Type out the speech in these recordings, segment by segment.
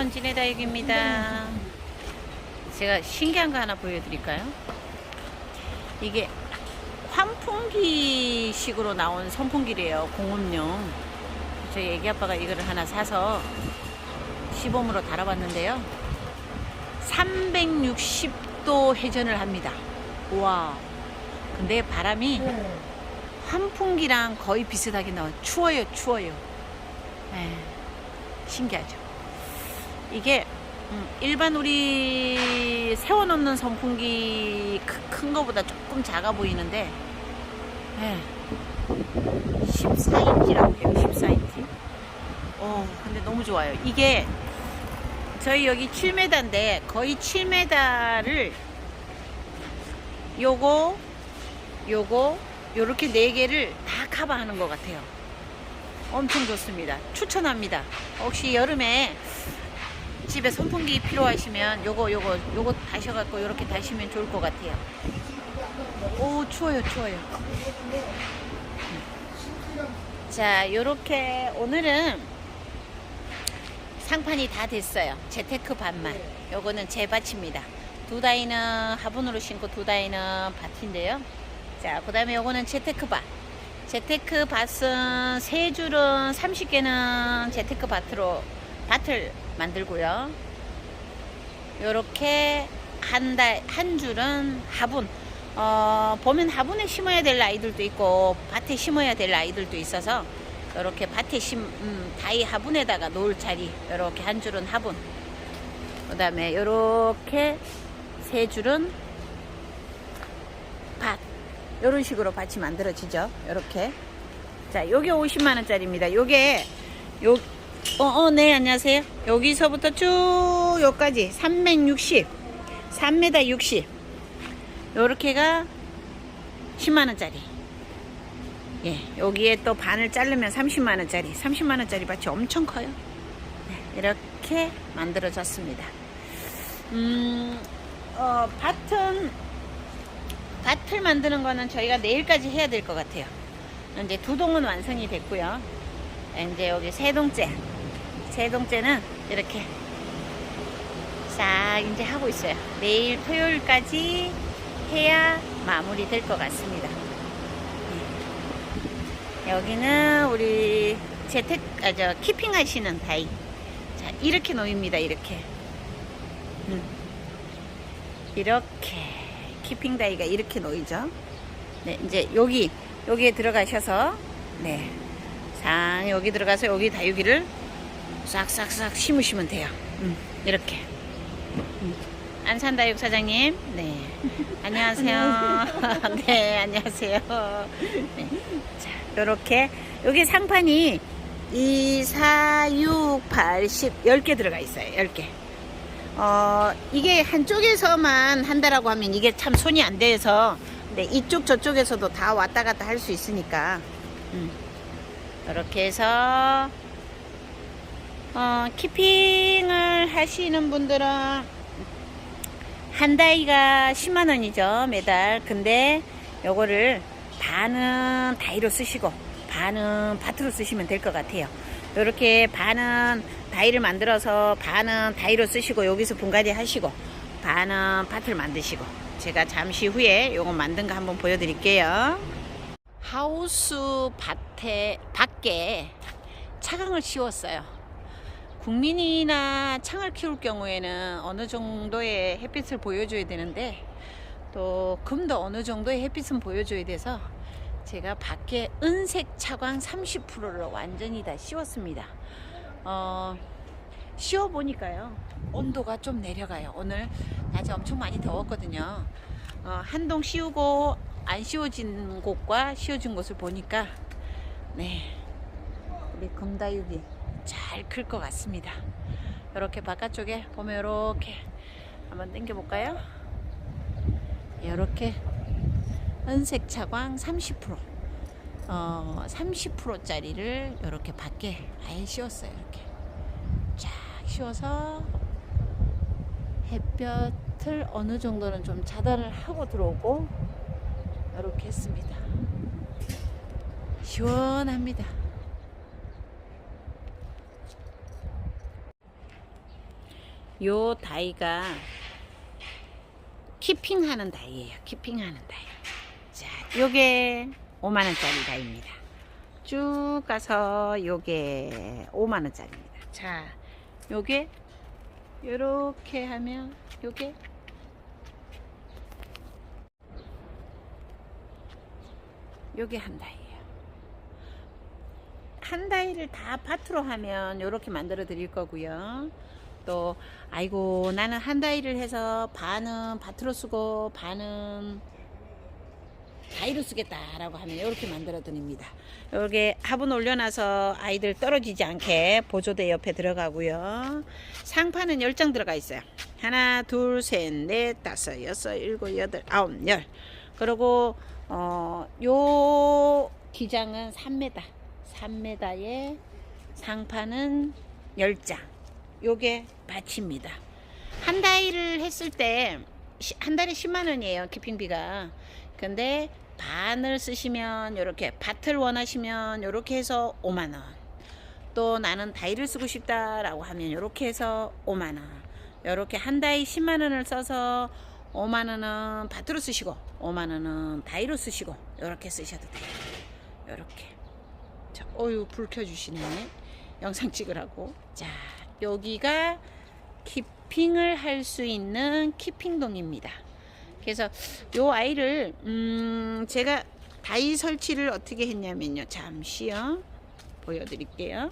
안녕하세요. 은진의 다육입니다. 제가 신기한 거 하나 보여드릴까요? 이게 환풍기 식으로 나온 선풍기래요. 공업용. 저희 애기 아빠가 이거를 하나 사서 시범으로 달아봤는데요. 360도 회전을 합니다. 와. 근데 바람이 환풍기랑 거의 비슷하게 나와요. 추워요, 추워요. 네, 신기하죠. 이게 음, 일반 우리 세워놓는 선풍기 크- 큰 거보다 조금 작아 보이는데 네, 14인치라고 해요. 14인치. 어, 근데 너무 좋아요. 이게 저희 여기 7m인데 거의 7m를 요거 요거 요렇게 네 개를 다 커버하는 것 같아요. 엄청 좋습니다. 추천합니다. 혹시 여름에 집에 선풍기 필요하시면 요거 요거 요거 다셔갖고 요렇게 다시면 좋을 것 같아요. 오 추워요 추워요. 자 요렇게 오늘은 상판이 다 됐어요. 재테크 반만. 요거는 제 밭입니다. 두 다이는 화분으로 심고 두 다이는 밭인데요. 자, 그 다음에 요거는 재테크 밭. 재테크 밭은 세 줄은 30개는 재테크 밭으로 밭을 만들고요. 요렇게 한 달, 한 줄은 화분. 어, 보면 화분에 심어야 될 아이들도 있고 밭에 심어야 될 아이들도 있어서 이렇게 밭에 심 음, 다이 화분에다가 놓을 자리 이렇게 한 줄은 화분. 그 다음에 이렇게 세 줄은 밭. 이런 식으로 밭이 만들어지죠. 이렇게. 자 요게 50만원짜리입니다. 요게 요 어, 어, 네, 안녕하세요. 여기서부터 쭉 여기까지 360, 3m 60. 요렇게가 10만원짜리. 예, 여기에 또 반을 자르면 30만원짜리, 30만원짜리 밭이 엄청 커요. 네, 이렇게 만들어졌습니다. 음, 어, 밭은, 밭을 만드는 거는 저희가 내일까지 해야 될 것 같아요. 이제 두 동은 완성이 됐고요. 이제 여기 세 동째, 세 동째는 이렇게 싹 이제 하고 있어요. 내일 토요일까지 해야 마무리 될 것 같습니다. 네. 여기는 우리 재택, 아, 저, 키핑 하시는 다이. 자, 이렇게 놓입니다, 이렇게. 음. 이렇게. 키핑 다이가 이렇게 놓이죠. 네, 이제 여기, 여기에 들어가셔서, 네. 상, 여기 들어가서 여기 다육이를 싹싹싹 심으시면 돼요. 음, 이렇게. 음. 안산다육 사장님, 네. 안녕하세요. 네, 안녕하세요. 네. 자, 요렇게. 여기 상판이 2, 4, 6, 8, 10, 10개 들어가 있어요. 10개. 어, 이게 한쪽에서만 한다라고 하면 이게 참 손이 안 돼서, 네, 이쪽 저쪽에서도 다 왔다 갔다 할 수 있으니까, 음. 이렇게 해서, 어, 키핑을 하시는 분들은 한 다이가 10만 원이죠 매달. 근데 요거를 반은 다이로 쓰시고 반은 밭으로 쓰시면 될 것 같아요. 이렇게 반은 다이를 만들어서 반은 다이로 쓰시고 여기서 분갈이 하시고 반은 밭을 만드시고 제가 잠시 후에 요거 만든 거 한번 보여드릴게요. 하우스 밭에 밖에 차강을 씌웠어요 국민이나 창을 키울 경우에는 어느 정도의 햇빛을 보여줘야 되는데 또 금도 어느 정도의 햇빛은 보여줘야 돼서 제가 밖에 은색 차광 30%를 완전히 다 씌웠습니다. 어, 씌워 보니까요 온도가 좀 내려가요. 오늘 낮에 엄청 많이 더웠거든요. 어, 한동 씌우고 안 씌워진 곳과 씌워진 곳을 보니까 네 우리 금다육이 잘 클 것 같습니다. 이렇게 바깥쪽에 보면 이렇게 한번 당겨 볼까요? 이렇게 은색 차광 30% 어, 30%짜리를 이렇게 밖에 아예 씌웠어요. 이렇게 쫙 씌워서 햇볕을 어느 정도는 좀 차단을 하고 들어오고 이렇게 했습니다. 시원합니다. 요 다이가 키핑하는 다이예요. 키핑하는 다이. 자, 요게 5만 원짜리 다이입니다. 쭉 가서 요게 5만 원짜리입니다. 자, 요게 요렇게 하면 요게 요게 한 다이예요. 한 다이를 다 밭으로 하면 요렇게 만들어 드릴 거고요. 또 아이고 나는 한 다이를 해서 반은 밭으로 쓰고 반은 다이로 쓰겠다라고 하면 이렇게 만들어 드립니다. 이렇게 화분 올려놔서 아이들 떨어지지 않게 보조대 옆에 들어가고요. 상판은 10장 들어가 있어요. 하나, 둘, 셋, 넷, 다섯, 여섯, 일곱, 여덟, 아홉, 열. 그리고 어, 요 기장은 3m. 3m에 상판은 10장. 요게 밭입니다. 한 달을 했을 때 한 달에 10만 원이에요. 키핑비가. 근데 반을 쓰시면 이렇게 밭을 원하시면 이렇게 해서 5만 원. 또 나는 다이를 쓰고 싶다라고 하면 이렇게 해서 5만 원. 이렇게 한 다이 10만 원을 써서 5만 원은 밭으로 쓰시고 5만 원은 다이로 쓰시고 이렇게 쓰셔도 돼요. 이렇게. 자, 어유 불 켜주시네. 영상 찍으라고. 자, 여기가 키핑을 할 수 있는 키핑동입니다. 그래서 요 아이를 음 제가 다이 설치를 어떻게 했냐면요. 잠시요. 보여드릴게요.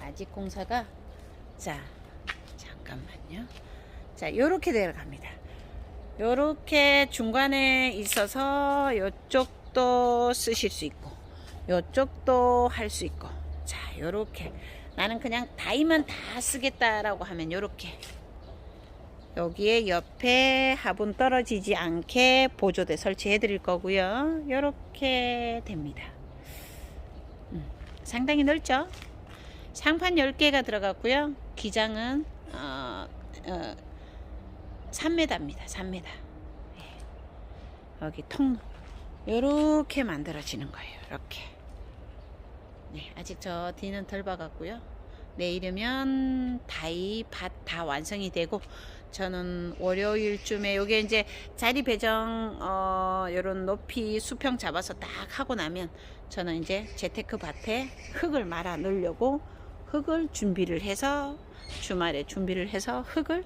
아직 공사가 자 잠깐만요. 자 요렇게 내려갑니다. 요렇게 중간에 있어서 요쪽도 쓰실 수 있고 요쪽도 할 수 있고 자 요렇게 나는 그냥 다이만 다 쓰겠다라고 하면 요렇게. 여기에 옆에 화분 떨어지지 않게 보조대 설치해 드릴 거고요. 요렇게 됩니다. 음, 상당히 넓죠? 상판 10개가 들어갔고요. 기장은 어, 어, 3m입니다. 3m 여기 통로 요렇게 만들어지는 거예요. 이렇게 네, 아직 저 뒤는 덜 박았고요. 내일이면 다이 밭 다 완성이 되고 저는 월요일쯤에 요게 이제 자리 배정 어 요런 높이 수평 잡아서 딱 하고 나면 저는 이제 재테크 밭에 흙을 말아 넣으려고 흙을 준비를 해서 주말에 준비를 해서 흙을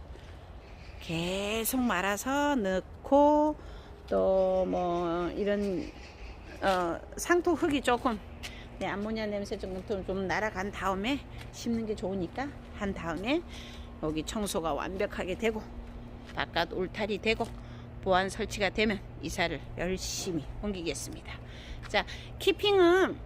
계속 말아서 넣고 또 뭐 이런 어 상토 흙이 조금 네, 암모니아 냄새 정도 좀 날아간 다음에 심는 게 좋으니까 한 다음에 여기 청소가 완벽하게 되고 바깥 울타리 되고 보안 설치가 되면 이사를 열심히 옮기겠습니다. 자, 키핑은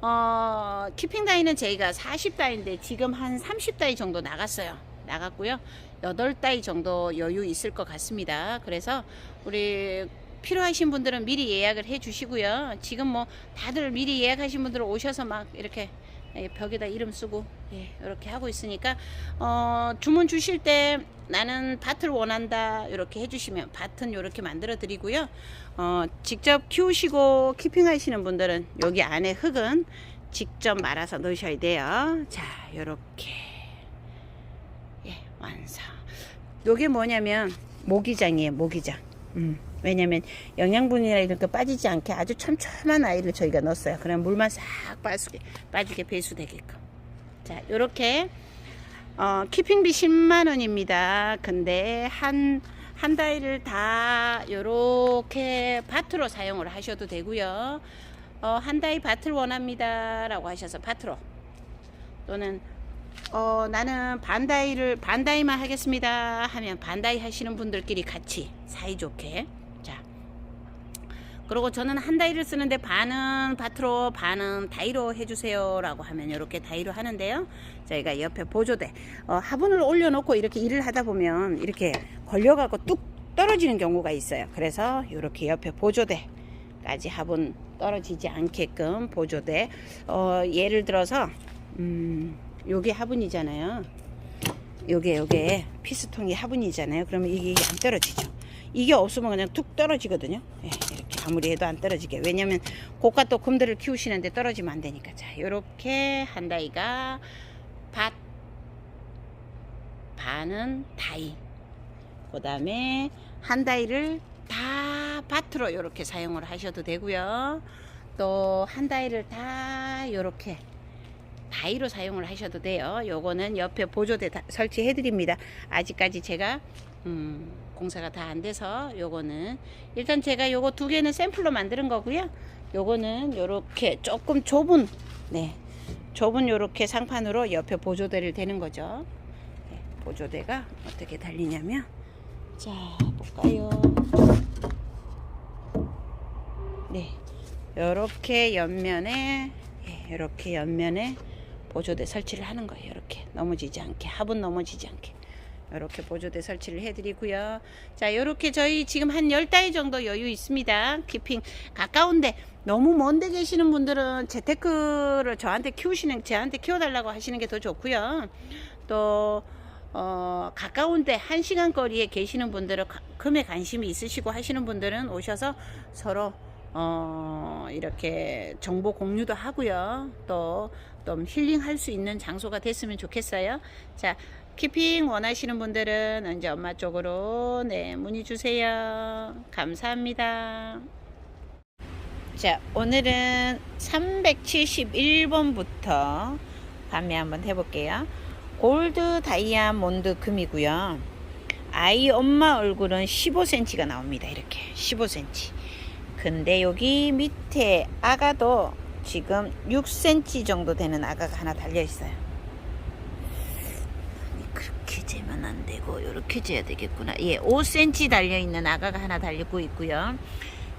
어, 키핑 다이는 저희가 40다이인데 지금 한 30다이 정도 나갔어요. 나갔고요. 8다이 정도 여유 있을 것 같습니다. 그래서 우리 필요하신 분들은 미리 예약을 해 주시고요. 지금 뭐 다들 미리 예약하신 분들은 오셔서 막 이렇게 예, 벽에다 이름 쓰고 예, 이렇게 하고 있으니까 어, 주문 주실 때 나는 밭을 원한다 이렇게 해주시면 밭은 이렇게 만들어 드리고요. 어, 직접 키우시고 키핑하시는 분들은 여기 안에 흙은 직접 말아서 넣으셔야 돼요. 자, 이렇게 예, 완성. 요게 뭐냐면 모기장이에요, 모기장. 음, 왜냐면 영양분이나 이런 거 빠지지 않게 아주 촘촘한 아이를 저희가 넣었어요. 그럼 물만 싹 빠지게, 빠지게 배수되게끔. 자, 요렇게, 어, 키핑비 10만원입니다. 근데 한, 한 다이를 다 요렇게 밭으로 사용을 하셔도 되고요. 어, 한 다이 밭을 원합니다. 라고 하셔서 밭으로. 또는 어, 나는 반다이를 반다이만 하겠습니다 하면 반다이 하시는 분들끼리 같이 사이좋게 자 그리고 저는 한 다이를 쓰는데 반은 밭으로 반은 다이로 해주세요 라고 하면 이렇게 다이로 하는데요 저희가 옆에 보조대 어, 화분을 올려놓고 이렇게 일을 하다 보면 이렇게 걸려가고 뚝 떨어지는 경우가 있어요 그래서 이렇게 옆에 보조대 까지 화분 떨어지지 않게끔 보조대 어, 예를 들어서 음, 요게 화분이잖아요. 요게 요게 피스통이 화분이잖아요. 그러면 이게 안 떨어지죠. 이게 없으면 그냥 툭 떨어지거든요. 예, 이렇게 아무리 해도 안 떨어지게. 왜냐면 고가 또 곰들을 키우시는데 떨어지면 안 되니까. 자, 요렇게 한 다이가 밭 반은 다이. 그 다음에 한 다이를 다 밭으로 이렇게 사용을 하셔도 되고요. 또 한 다이를 다 이렇게 다이로 사용을 하셔도 돼요. 요거는 옆에 보조대 다 설치해 드립니다. 아직까지 제가 음, 공사가 다 안 돼서 요거는 일단 제가 요거 두 개는 샘플로 만드는 거고요. 요거는 요렇게 조금 좁은 네. 좁은 요렇게 상판으로 옆에 보조대를 대는 거죠. 네, 보조대가 어떻게 달리냐면 자, 볼까요? 네. 요렇게 옆면에 예, 요렇게 옆면에 보조대 설치를 하는 거예요. 이렇게 넘어지지 않게 화분 넘어지지 않게 이렇게 보조대 설치를 해드리고요. 자, 이렇게 저희 지금 한 10다이 정도 여유 있습니다. 키핑 가까운데 너무 먼데 계시는 분들은 재테크를 저한테 키우시는 저한테 키워달라고 하시는 게 더 좋고요. 또 어, 가까운데 한 시간 거리에 계시는 분들은 가- 금에 관심이 있으시고 하시는 분들은 오셔서 서로 어, 이렇게 정보 공유도 하고요. 또, 또 힐링할 수 있는 장소가 됐으면 좋겠어요. 자, 키핑 원하시는 분들은 이제 엄마 쪽으로 네, 문의 주세요. 감사합니다. 자, 오늘은 371번부터 판매 한번 해볼게요. 골드 다이아몬드 금이고요. 아이 엄마 얼굴은 15cm가 나옵니다. 이렇게 15cm. 근데 여기 밑에 아가도 지금 6cm 정도 되는 아가가 하나 달려 있어요. 아니, 재면 안 되고 이렇게 재야 되겠구나. 예, 5cm 달려 있는 아가가 하나 달리고 있고요.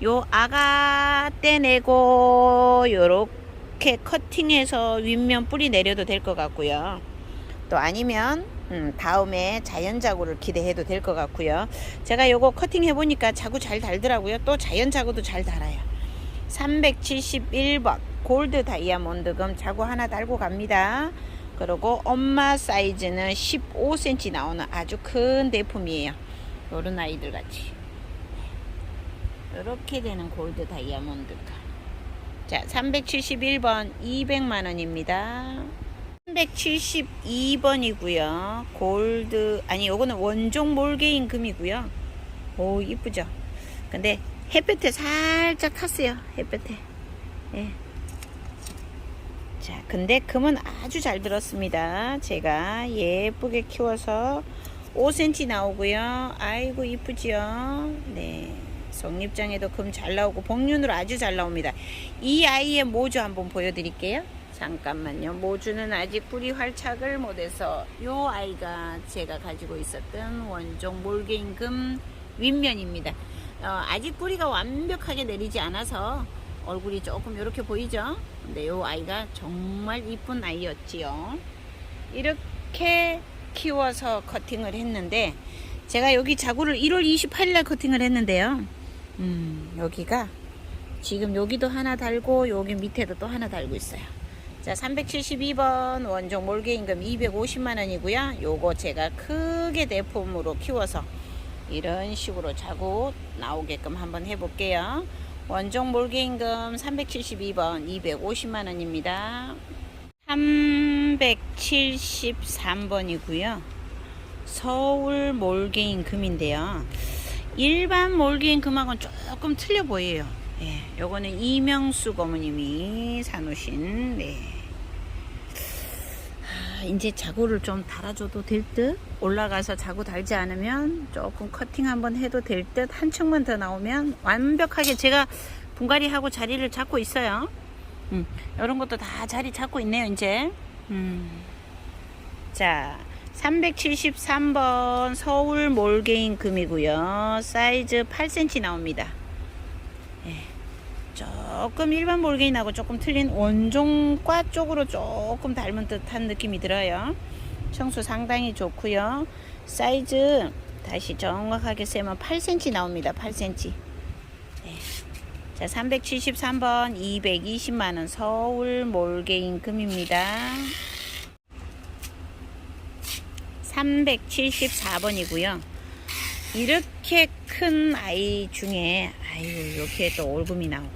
요 아가 떼내고 요렇게 커팅해서 윗면 뿌리 내려도 될 것 같고요. 또 아니면 음, 다음에 자연 자구를 기대해도 될 것 같고요. 제가 요거 커팅 해 보니까 자구 잘 달더라고요. 또 자연 자구도 잘 달아요. 371번 골드 다이아몬드금 자구 하나 달고 갑니다. 그리고 엄마 사이즈는 15cm 나오는 아주 큰 대품이에요. 요런 아이들 같이. 이렇게 되는 골드 다이아몬드가. 자, 371번 200만원입니다. 372번이고요. 골드 아니 요거는 원종 몰개인 금이고요. 오 이쁘죠. 근데 햇볕에 살짝 탔어요. 햇볕에. 예. 자, 근데 금은 아주 잘 들었습니다. 제가 예쁘게 키워서 5cm 나오고요. 아이고 이쁘지요. 네. 속립장에도 금 잘 나오고 복륜으로 아주 잘 나옵니다. 이 아이의 모주 한번 보여드릴게요. 잠깐만요. 모주는 아직 뿌리 활착을 못해서 요 아이가 제가 가지고 있었던 원종 몰개임금 윗면입니다. 어, 아직 뿌리가 완벽하게 내리지 않아서 얼굴이 조금 이렇게 보이죠? 근데 요 아이가 정말 이쁜 아이였지요. 이렇게 키워서 커팅을 했는데 제가 여기 자구를 1월 28일 날 커팅을 했는데요. 음, 여기가 지금 여기도 하나 달고 여기 밑에도 또 하나 달고 있어요. 자, 372번 원종 몰개 임금 250만 원이고요. 요거 제가 크게 대품으로 키워서 이런 식으로 자고 나오게끔 한번 해 볼게요. 원종 몰개임금 372번 250만 원입니다. 373번이고요. 서울 몰개인 금인데요. 일반 몰개인 금하고는 조금 틀려 보여요. 예, 요거는 이명수 고모님이 사놓으신 네. 아, 이제 자구를 좀 달아줘도 될 듯? 올라가서 자구 달지 않으면 조금 커팅 한번 해도 될 듯? 한 층만 더 나오면 완벽하게 제가 분갈이하고 자리를 잡고 있어요. 음, 이런 것도 다 자리 잡고 있네요, 이제. 음. 자, 373번 서울 몰개인 금이고요. 사이즈 8cm 나옵니다. 예. 조금 일반 몰개인하고 조금 틀린 원종과 쪽으로 조금 닮은 듯한 느낌이 들어요. 청수 상당히 좋고요. 사이즈 다시 정확하게 세면 8cm 나옵니다. 8cm. 네. 자, 373번 220만원 서울 몰개인 금입니다. 374번이고요. 이렇게 큰 아이 중에 아유 이렇게 또 올금이 나오고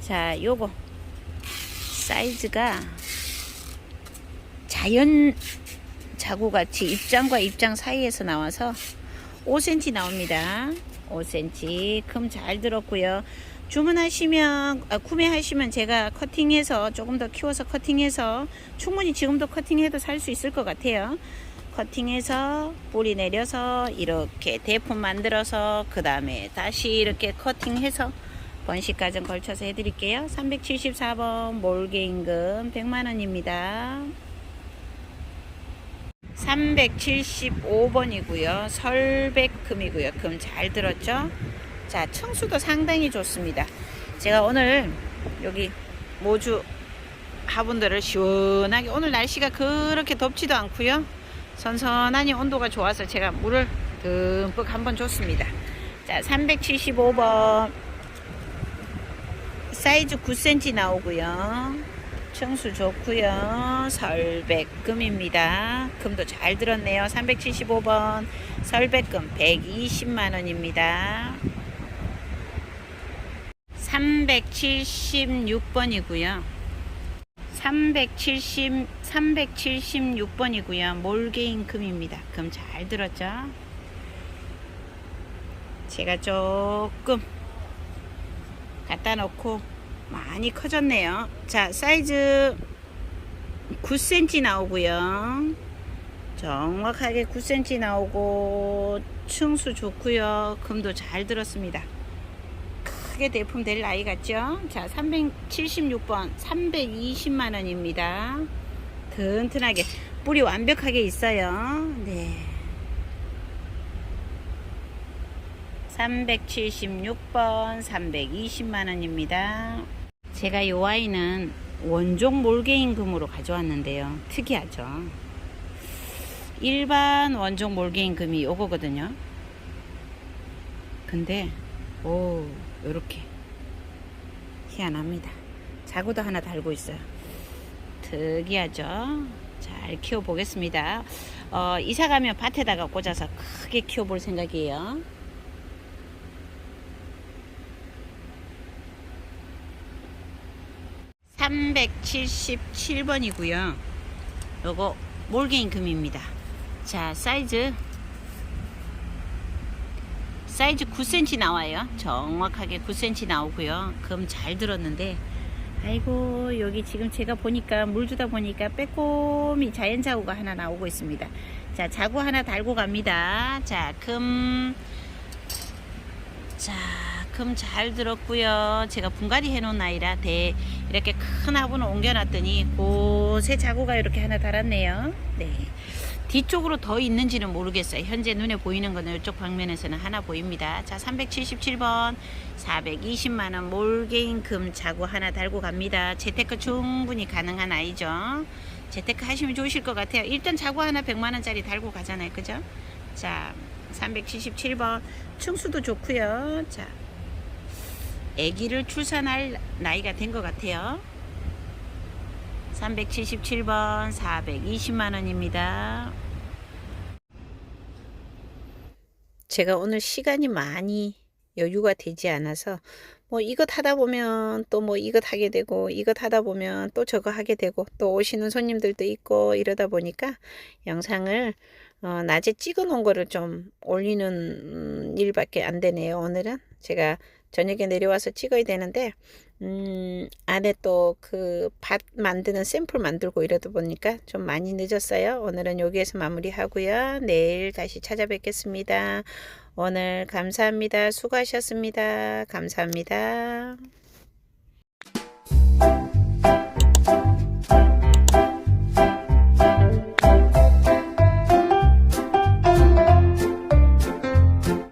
자 요거 사이즈가 자연 자구같이 입장과 입장 사이에서 나와서 5cm 나옵니다. 5cm 금 잘 들었고요. 주문하시면 아, 구매하시면 제가 커팅해서 조금 더 키워서 커팅해서 충분히 지금도 커팅해도 살 수 있을 것 같아요. 커팅해서 뿌리 내려서 이렇게 대품 만들어서 그 다음에 다시 이렇게 커팅해서 번식 과정 걸쳐서 해드릴게요. 374번 몰개 임금 100만원입니다. 375번이고요. 설백금이고요. 금 잘 들었죠? 자, 청수도 상당히 좋습니다. 제가 오늘 여기 모주 화분들을 시원하게 오늘 날씨가 그렇게 덥지도 않고요. 선선하니 온도가 좋아서 제가 물을 듬뿍 한번 줬습니다. 자, 375번 사이즈 9cm 나오고요. 청수 좋고요. 설백금입니다. 금도 잘 들었네요. 375번 설백금 120만 원입니다. 376번이고요. 370 376번이고요. 몰개인 금입니다. 금 잘 들었죠? 제가 조금 갖다 놓고 많이 커졌네요. 자, 사이즈 9cm 나오고요. 정확하게 9cm 나오고 층수 좋고요. 금도 잘 들었습니다. 크게 대품 될 나이 같죠? 자, 376번 320만 원입니다. 튼튼하게 뿌리 완벽하게 있어요. 네. 376번 320만 원입니다. 제가 이 와인은 원종 몰개임금으로 가져왔는데요. 특이하죠. 일반 원종 몰개임금이 요거거든요. 근데 오 요렇게 희한합니다. 자구도 하나 달고 있어요. 특이하죠. 잘 키워 보겠습니다. 어, 이사 가면 밭에다가 꽂아서 크게 키워 볼 생각이에요. (377번이고요) 요거 몰개인 금입니다 자 사이즈 사이즈 9cm 나와요 정확하게 9cm 나오고요 금 잘 들었는데 아이고 여기 지금 제가 보니까 물 주다 보니까 빼꼼히 자연 자구가 하나 나오고 있습니다 자 자구 하나 달고 갑니다 자금 자, 금 잘 들었고요. 제가 분갈이 해놓은 아이라 대 이렇게 큰 화분을 옮겨놨더니 곳에 자구가 이렇게 하나 달았네요. 네. 뒤쪽으로 더 있는지는 모르겠어요. 현재 눈에 보이는 거는 이쪽 방면에서는 하나 보입니다. 자, 377번 420만원 몰개인 금 자구 하나 달고 갑니다. 재테크 충분히 가능한 아이죠. 재테크 하시면 좋으실 것 같아요. 일단 자구 하나 100만원짜리 달고 가잖아요. 그죠? 자, 377번 충수도 좋고요. 자, 아기를 출산할 나이가 된 것 같아요. 377번 420만 원입니다. 제가 오늘 시간이 많이 여유가 되지 않아서 뭐 이것 하다 보면 또 뭐 이것 하게 되고 이것 하다 보면 또 저거 하게 되고 또 오시는 손님들도 있고 이러다 보니까 영상을 어, 낮에 찍어 놓은 거를 좀 올리는 음, 일밖에 안 되네요. 오늘은 제가 저녁에 내려와서 찍어야 되는데 음, 안에 또 그 밭 만드는 샘플 만들고 이러다 보니까 좀 많이 늦었어요. 오늘은 여기에서 마무리하고요. 내일 다시 찾아뵙겠습니다. 오늘 감사합니다. 수고하셨습니다. 감사합니다.